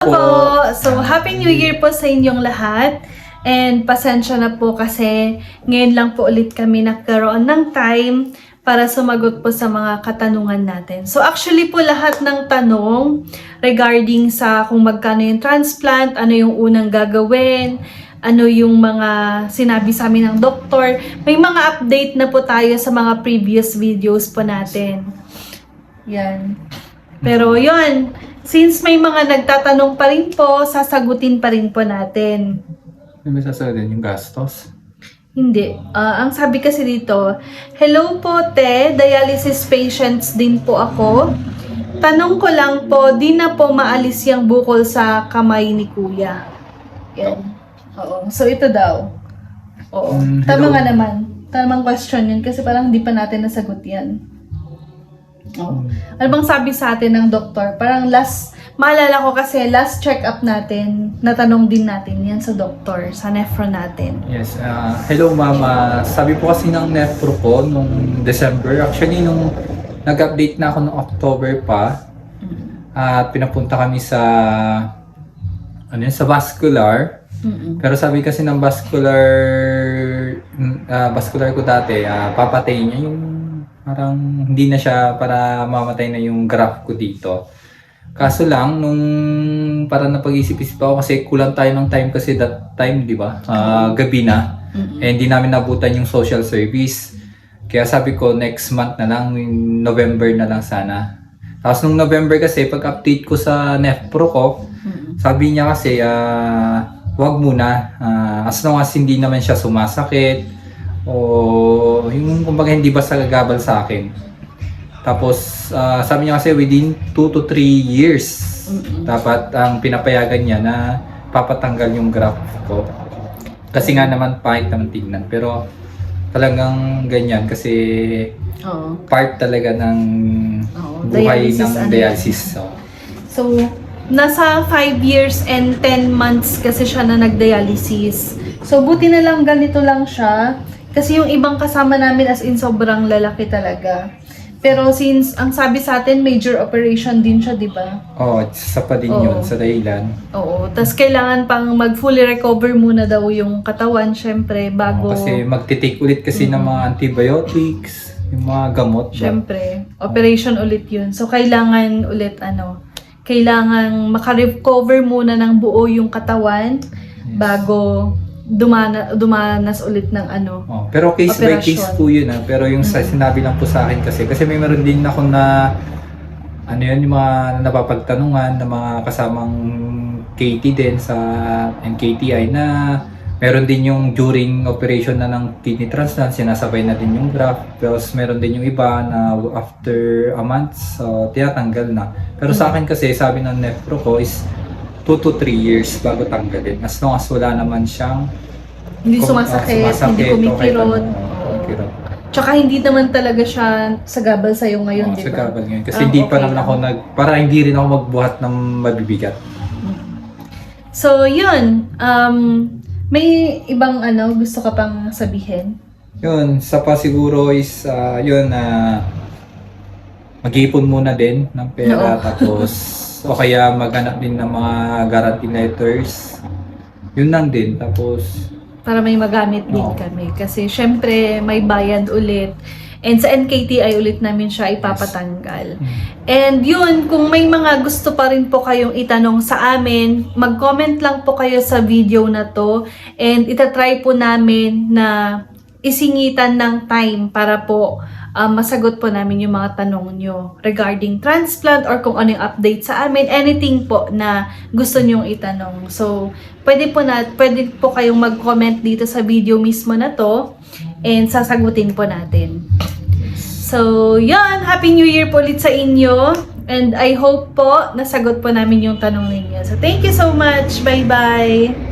po! So, Happy New Year po sa inyong lahat. And pasensya na po kasi ngayon lang po ulit kami nagkaroon ng time para sumagot po sa mga katanungan natin. So actually po lahat ng tanong regarding sa kung magkano yung transplant, ano yung unang gagawin, ano yung mga sinabi sa amin ng doktor, may mga update na po tayo sa mga previous videos po natin. Yan. Pero yon since may mga nagtatanong pa rin po, sasagutin pa rin po natin. Ba sasabihin yung gastos? Hindi. Ah, ang sabi kasi dito, Hello po, te. Dialysis patients din po ako. Tanong ko lang po, di na po maalis yung bukol sa kamay ni kuya. Yan. Oo. So, ito daw. Oo. Mm, Tama nga naman. Tamang question yun kasi parang hindi pa natin nasagot yan. Oo. Ano bang sabi sa atin ng doktor? Parang last, maalala ko kasi last check-up natin, natanong din natin yan sa doktor, sa nephro natin. Yes. ah, hello mama. Sabi po kasi ng nephro ko nung December. Actually, nung nag-update na ako nung October pa, at pinapunta kami sa ano yun, sa vascular. Mm-mm. Pero sabi kasi ng vascular mm, ah, vascular ko dati, ah, papatay niya yung parang hindi na siya para mamatay na yung graph ko dito. Kaso lang, nung parang napag-isip-isip ako kasi kulang tayo ng time kasi that time, di ba? Ah, gabi na. Mm-mm. Eh, hindi namin nabutan yung social service. Kaya sabi ko, next month na lang, November na lang sana. Tapos nung November kasi, pag-update ko sa NEFPRO ko, Mm-mm. sabi niya kasi, ah, wag muna. Ah, as long as hindi naman siya sumasakit, o yung kumbaga hindi basta gagabal sa akin. Tapos, ah, sabi niya kasi within 2 to 3 years, Mm-mm. dapat ang pinapayagan niya na papatanggal yung graph ko. Kasi nga naman pahit naman tignan. Pero talagang ganyan kasi Oo. part talaga ng Oo, buhay dialysis, ng ano dialysis. So, So, nasa 5 years and 10 months kasi siya na nagdialysis. So, buti na lang ganito lang siya. Kasi yung ibang kasama namin as in sobrang lalaki talaga. Pero since ang sabi sa atin major operation din siya, 'di ba? oh, isa pa din Oo. yun sa dahilan. Oo, tas kailangan pang mag fully recover muna daw yung katawan syempre bago Oo, kasi magtitake ulit kasi ng mga antibiotics, yung mga gamot. ba? syempre operation ulit 'yun. So kailangan ulit ano, kailangan maka-recover muna ng buo yung katawan bago dumana, dumanas ulit ng ano. Oh, pero case by case Operasyon. po yun ah. Pero yung sa sinabi lang po sa akin kasi, kasi may meron din ako na, ano yun, yung mga napapagtanungan ng mga kasamang KT din sa NKTI na meron din yung during operation na ng kidney transplant, sinasabay na din yung graft. Tapos meron din yung iba na after a month, so tinatanggal na. Pero sa akin kasi, sabi ng nephro ko is 2 to 3 years bago tanggalin. As long as wala naman siyang Hindi kung, sumasakit, ah, hindi sumasakit kumikirot. kumikirot. Tsaka hindi naman talaga siya sagabal sa'yo ngayon, Oo, di sa ba? gabal ngayon. Kasi Ah, hindi pa okay naman lang. ako nag... Para hindi rin ako magbuhat ng mabibigat. So, yun. Um, may ibang ano, gusto ka pang sabihin? Yun, sa pa siguro is, ah, yun, na mag-ipon muna din ng pera. Oo. tapos, o kaya maghanap din ng mga guarantee letters. Yun lang din. Tapos, Para may magamit din Oo. kami. Kasi, syempre, may bayad ulit. And sa NKTI ulit namin siya ipapatanggal. And yun, kung may mga gusto pa rin po kayong itanong sa amin, mag-comment lang po kayo sa video na to. And itatry po namin na isingitan ng time para po um, masagot po namin yung mga tanong nyo regarding transplant or kung ano yung update sa amin, anything po na gusto nyong itanong. So, pwede po, na, pwede po kayong mag-comment dito sa video mismo na to and sasagutin po natin. So, yan. Happy New Year po ulit sa inyo. And I hope po nasagot po namin yung tanong ninyo. So, thank you so much. Bye-bye.